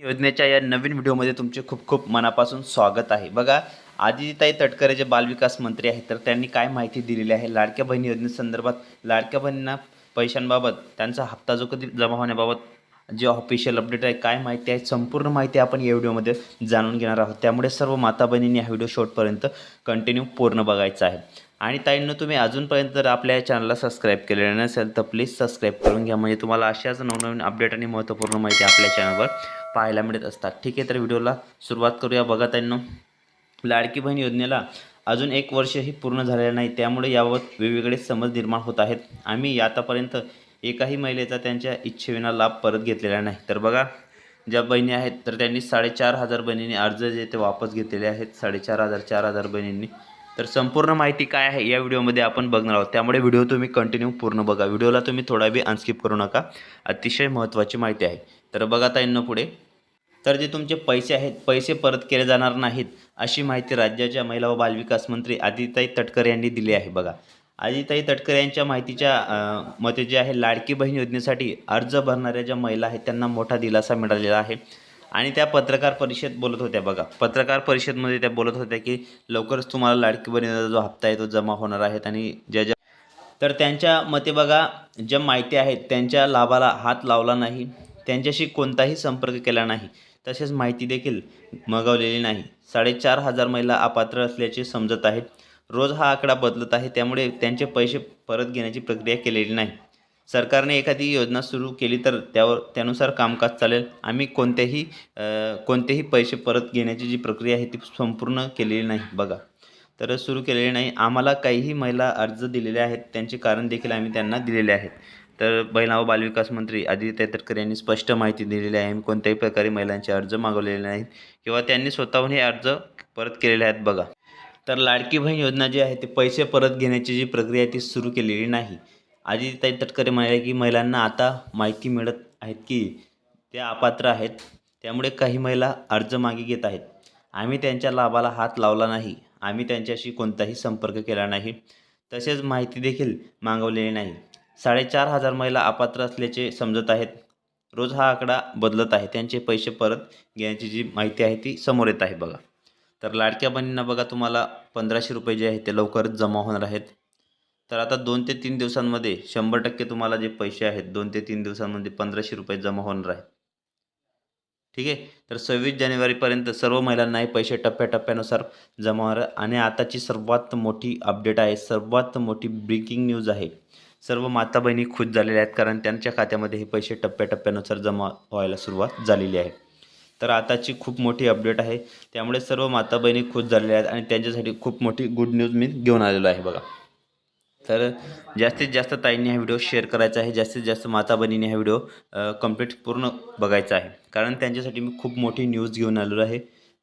योजनेच्या या नवीन व्हिडिओमध्ये तुमचे खूप खूप मनापासून स्वागत आहे. बघा आदिताई तटकरे जे बालविकास मंत्री आहेत तर त्यांनी काय माहिती दिलेली आहे? लाडक्या बहिणी योजनेसंदर्भात लाडक्या बहिणींना पैशांबाबत त्यांचा हप्ता जो कधी जमा होण्याबाबत जे ऑफिशियल अपडेट आहे काय माहिती आहे? संपूर्ण माहिती आपण या व्हिडिओमध्ये जाणून घेणार आहोत. त्यामुळे सर्व माता बहिणींनी हा व्हिडिओ शॉर्टपर्यंत कंटिन्यू पूर्ण बघायचा आहे. आणि ताईंनो तुम्ही अजूनपर्यंत जर आपल्या या चॅनलला सबस्क्राईब केलेलं नसेल तर प्लीज सबस्क्राईब करून घ्या. म्हणजे तुम्हाला अशाच नवनवीन अपडेट आणि महत्त्वपूर्ण माहिती आपल्या चॅनलवर पाहायला मिळत असतात. ठीक आहे तर व्हिडिओला सुरुवात करूया. बघा त्यांना लाडकी बहीण योजनेला अजून एक वर्षही पूर्ण झालेलं नाही. त्यामुळे याबाबत वेगवेगळे समज निर्माण होत आहेत. आम्ही आतापर्यंत एकाही महिलेचा त्यांच्या इच्छेविना लाभ परत घेतलेला नाही. तर बघा ज्या बहिणी आहेत तर त्यांनी साडेचार हजार बहिणींनी अर्ज जे ते वापस घेतलेले आहेत. साडेचार हजार चार हजार बहिणींनी. तर संपूर्ण माहिती काय आहे या व्हिडिओमध्ये आपण बघणार आहोत. त्यामुळे व्हिडिओ तुम्ही कंटिन्यू पूर्ण बघा. व्हिडिओला तुम्ही थोडा बी अनस्किप करू नका. अतिशय महत्त्वाची माहिती आहे. तर बघा ताईंना पुढे. तर जे तुमचे पैसे आहेत पैसे परत केले जाणार नाहीत अशी माहिती राज्याच्या महिला व बालविकास मंत्री आदिताई तटकरे यांनी दिली आहे. बघा आदिताई तटकरे यांच्या माहितीच्या मते जे आहे लाडकी बहीण योजनेसाठी अर्ज भरणाऱ्या ज्या महिला आहेत त्यांना मोठा दिलासा मिळालेला आहे. आणि त्या पत्रकार परिषद बोलत होत्या. बघा पत्रकार परिषदमध्ये त्या बोलत होत्या की लवकरच तुम्हाला लाडकी बहिणीचा जो हप्ता आहे तो जमा होणार आहेत आणि ज्या ज्या तर त्यांच्या मते बघा ज्या माहिती आहेत त्यांच्या लाभाला हात लावला नाही त्यांच्याशी कोणताही संपर्क केला नाही. तसेच माहिती देखील मगवलेली नाही. साडेचार हजार महिला अपात्र असल्याचे समजत आहेत. रोज हा आकडा बदलत आहे त्यामुळे त्यांचे पैसे परत घेण्याची प्रक्रिया केलेली नाही. सरकारने एखादी योजना सुरू केली तर त्यावर त्यानुसार कामकाज चालेल. आम्ही कोणत्याही कोणतेही पैसे परत घेण्याची जी प्रक्रिया आहे ती संपूर्ण केलेली नाही बघा. तर सुरू केलेली नाही. आम्हाला काहीही महिला अर्ज दिलेले आहेत त्यांचे कारण देखील आम्ही त्यांना दिलेले आहेत. तर महिला व बालविकास मंत्री आदित्य तटकरे यांनी स्पष्ट माहिती दिलेली आहे. कोणत्याही प्रकारे महिलांचे अर्ज मागवलेले नाहीत किंवा त्यांनी स्वतःहून हे अर्ज परत केलेले आहेत बघा. तर लाडकी बहीण योजना जी आहे ते पैसे परत घेण्याची जी प्रक्रिया ती सुरू केलेली नाही. आदित्य तटकरे म्हणाले की महिलांना आता माहिती मिळत आहेत की त्या अपात्र आहेत त्यामुळे काही महिला अर्ज मागे घेत आहेत. आम्ही त्यांच्या लाभाला हात लावला नाही. आम्ही त्यांच्याशी कोणताही संपर्क केला नाही. तसेच माहिती देखील मागवलेली नाही. साडेचार हजार महिला अपात्र असल्याचे समजत आहेत. रोज हा आकडा बदलत आहे. त्यांचे पैसे परत घेण्याची जी माहिती आहे ती समोर येत आहे बघा. तर लाडक्या बहिणींना बघा तुम्हाला पंधराशे रुपये जे आहेत ते लवकरच जमा होणार आहेत. तर आता दोन ते तीन दिवसांमध्ये शंभर टक्के तुम्हाला जे पैसे आहेत दोन ते तीन दिवसांमध्ये पंधराशे रुपये जमा होणार आहेत. ठीक आहे? तर सव्वीस जानेवारीपर्यंत सर्व महिलांना हे पैसे टप्प्याटप्प्यानुसार जमा होणार आणि आताची सर्वात मोठी अपडेट आहे सर्वात मोठी ब्रेकिंग न्यूज आहे. सर्व माता बहिणी खुश झालेल्या आहेत कारण त्यांच्या खात्यामध्ये हे पैसे टप्प्याटप्प्यानुसार जमा व्हायला सुरुवात झालेली आहे. तर आताची खूप मोठी अपडेट आहे. त्यामुळे सर्व माता बहिणी खुश झालेल्या आहेत आणि त्यांच्यासाठी खूप मोठी गुड न्यूज मी घेऊन आलेलो आहे बघा. तर जास्तीत जास्त ताईंनी हा व्हिडिओ शेअर करायचा आहे. जास्तीत जास्त माता बहिणीने हा व्हिडिओ कंप्लीट पूर्ण बघायचा आहे. कारण त्यांच्यासाठी मी खूप मोठी न्यूज घेऊन आलेलो आहे.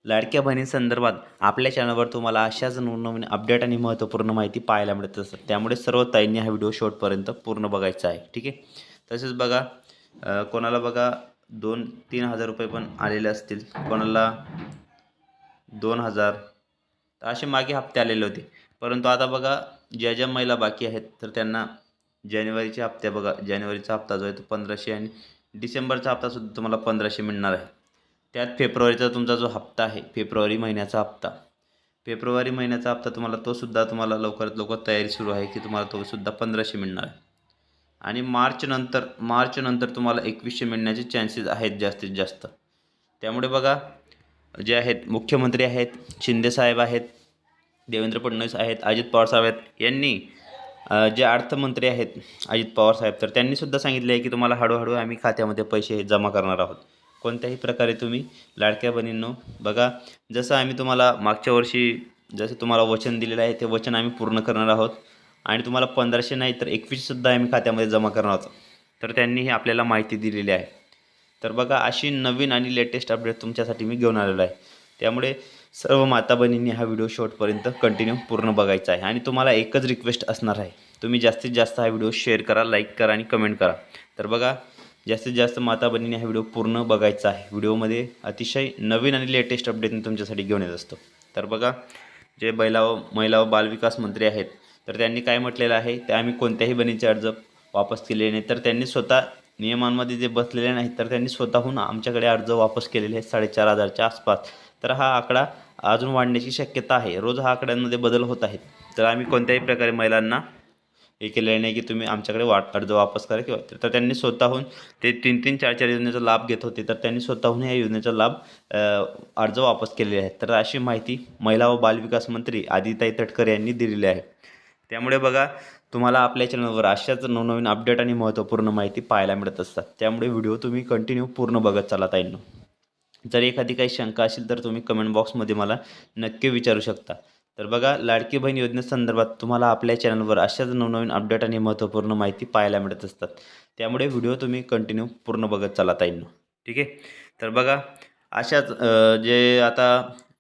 लाडक्या बहिणींसंदर्भात आपल्या चॅनलवर तुम्हाला अशाच नवनवीन अपडेट आणि महत्त्वपूर्ण माहिती पाहायला मिळत असतात. त्यामुळे सर्व ताईंनी हा व्हिडिओ शेवटपर्यंत पूर्ण बघायचा आहे. ठीक आहे? तसेच बघा कोणाला बघा दोन तीन हजार रुपये पण आलेले असतील. कोणाला दोन हजार तर असे मागे हप्ते आलेले होते. परंतु आता बघा ज्या ज्या महिला बाकी आहेत तर त्यांना जानेवारीचे हप्ते बघा. जानेवारीचा हप्ता जो आहे तो पंधराशे आणि डिसेंबरचा हप्तासुद्धा तुम्हाला पंधराशे मिळणार आहे. त्यात फेब्रुवारीचा तुमचा जो हप्ता आहे फेब्रुवारी महिन्याचा हप्ता. फेब्रुवारी महिन्याचा हप्ता तुम्हाला तोसुद्धा तुम्हाला लवकरात लवकर तयारी सुरू आहे की तुम्हाला तोसुद्धा पंधराशे मिळणार आहे. आणि मार्चनंतर मार्चनंतर तुम्हाला एकवीसशे मिळण्याचे चान्सेस आहेत जास्तीत जास्त. त्यामुळे बघा जे आहेत मुख्यमंत्री आहेत शिंदेसाहेब आहेत देवेंद्र फडणवीस आहेत अजित पवार साहेब आहेत यांनी जे अर्थमंत्री आहेत अजित पवार साहेब तर त्यांनीसुद्धा सांगितले आहे की तुम्हाला हळूहळू आम्ही खात्यामध्ये पैसे जमा करणार आहोत. कोणत्याही प्रकारे तुम्ही लाडक्या बहिणींनो बघा जसं आम्ही तुम्हाला मागच्या वर्षी जसं तुम्हाला वचन दिलेलं आहे ते वचन आम्ही पूर्ण करणार आहोत. आणि तुम्हाला पंधराशे नाही तर एकवीससुद्धा आम्ही खात्यामध्ये जमा करणार आहोत. तर त्यांनी ही आपल्याला माहिती दिलेली आहे. तर बघा अशी नवीन आणि लेटेस्ट अपडेट तुमच्यासाठी मी घेऊन आलेलो आहे. त्यामुळे सर्व माता बहिणींनी हा व्हिडिओ शॉर्टपर्यंत कंटिन्यू पूर्ण बघायचा आहे. आणि तुम्हाला एकच रिक्वेस्ट असणार आहे. तुम्ही जास्तीत जास्त हा व्हिडिओ शेअर करा लाईक करा आणि कमेंट करा. तर बघा जास्तीत जास्त माता बहिणींनी हा व्हिडिओ पूर्ण बघायचा आहे. व्हिडिओमध्ये अतिशय नवीन आणि लेटेस्ट अपडेट मी तुमच्यासाठी घेऊन येत असतो. तर बघा जे महिला व महिला व बालविकास मंत्री आहेत तर त्यांनी काय म्हटलेलं आहे ते आम्ही कोणत्याही बहिणीचे अर्ज वापस केले नाही. तर त्यांनी स्वतः नियमांमध्ये जे बसलेले नाहीत तर त्यांनी स्वतःहून आमच्याकडे अर्ज वापस केलेले आहेत साडेचार हजारच्या आसपास. तर हा आकडा अजून वाढण्याची शक्यता आहे. रोज हा आकड्यांमध्ये बदल होत आहेत. तर आम्ही कोणत्याही प्रकारे महिलांना हे केलेलं नाही की तुम्ही आमच्याकडे वाट अर्ज वापस करा किंवा तर त्यांनी स्वतःहून ते तीन तीन चार चार योजनेचा लाभ घेत होते. तर त्यांनी स्वतःहून या योजनेचा लाभ अर्ज वापस केलेले आहेत. तर अशी माहिती महिला व बालविकास मंत्री आदिताई तटकर यांनी दिलेली आहे. त्यामुळे बघा तुम्हाला आपल्या चॅनलवर अशाच नवनवीन अपडेट आणि महत्त्वपूर्ण माहिती पाहायला मिळत असतात. त्यामुळे व्हिडिओ तुम्ही कंटिन्यू पूर्ण बघत चाला ताईंनो. जर एखादी काही शंका असेल तर तुम्ही कमेंट बॉक्समध्ये मला नक्की विचारू शकता. तर बघा लाडकी बहीण योजनेसंदर्भात तुम्हाला आपल्या चॅनलवर अशाच नवनवीन अपडेट आणि महत्त्वपूर्ण माहिती पाहायला मिळत असतात. त्यामुळे व्हिडिओ तुम्ही कंटिन्यू पूर्ण बघत चाला ताईंनो. ठीक आहे? तर बघा अशाच जे आता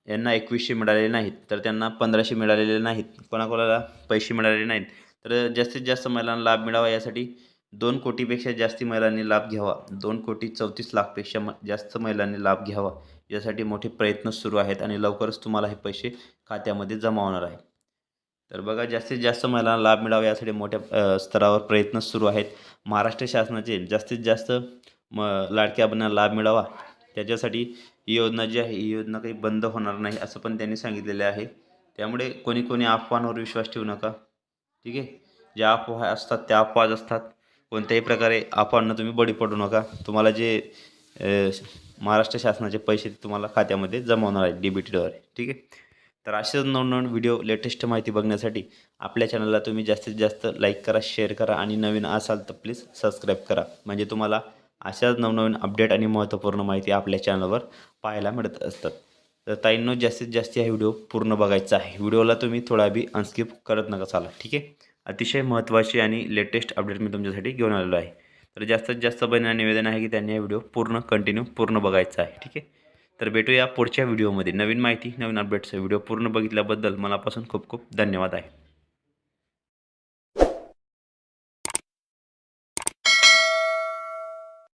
यांना एकवीसशे मिळालेले नाहीत तर त्यांना पंधराशे मिळालेले नाहीत. कोणाकोणाला पैसे मिळालेले नाहीत. तर जास्तीत जास्त महिलांना लाभ मिळावा यासाठी दोन कोटीपेक्षा जास्ती महिलांनी लाभ घ्यावा. दोन कोटी चौतीस लाखपेक्षा म जास्त महिलांनी लाभ घ्यावा. यासाठी मोठे प्रयत्न सुरू आहेत आणि लवकरच तुम्हाला हे पैसे खात्यामध्ये जमा होणार आहे तर बघा जास्तीत जास्त महिलांना लाभ मिळावा यासाठी मोठ्या स्तरावर प्रयत्न सुरू आहेत. महाराष्ट्र शासनाचे जास्तीत जास्त म लाडक्या बहिणींना लाभ मिळावा त्याच्यासाठी ही योजना जी आहे ही योजना काही बंद होणार नाही असं पण त्यांनी सांगितलेले आहे. त्यामुळे कोणी कोणी अफवांवर विश्वास ठेवू नका. ठीक आहे? ज्या अफवा असतात त्या अफवाज असतात. कोणत्याही प्रकारे अफवांना तुम्ही बळी पडू नका. तुम्हाला जे महाराष्ट्र शासनाचे पैसे ते तुम्हाला खात्यामध्ये जमा होणार आहेत डी बी टीद्वारे ठीक आहे? तर असेच नवनवीन व्हिडिओ लेटेस्ट माहिती बघण्यासाठी आपल्या चॅनलला तुम्ही जास्तीत जास्त लाईक करा शेअर करा आणि नवीन असाल तर प्लीज सबस्क्राईब करा. म्हणजे तुम्हाला अशाच नवनवीन अपडेट आणि महत्त्वपूर्ण माहिती आपल्या चॅनलवर पाहायला मिळत असतात. तर ताईंनो जास्तीत जास्त हा व्हिडिओ पूर्ण बघायचा आहे. व्हिडिओला तुम्ही थोडा बी अनस्किप करत नका चाला ठीक आहे? अतिशय महत्त्वाची आणि लेटेस्ट अपडेट मी तुमच्यासाठी घेऊन आलेलो आहे. तर जास्तीत जास्त बहिणींना निवेदन आहे की त्यांनी हा व्हिडिओ पूर्ण कंटिन्यू पूर्ण बघायचा आहे ठीक आहे? तर भेटूया पुढच्या व्हिडिओमध्ये. नवीन माहिती नवीन अपडेट्स व्हिडिओ पूर्ण बघितल्याबद्दल मनापासून खूप खूप धन्यवाद आहे.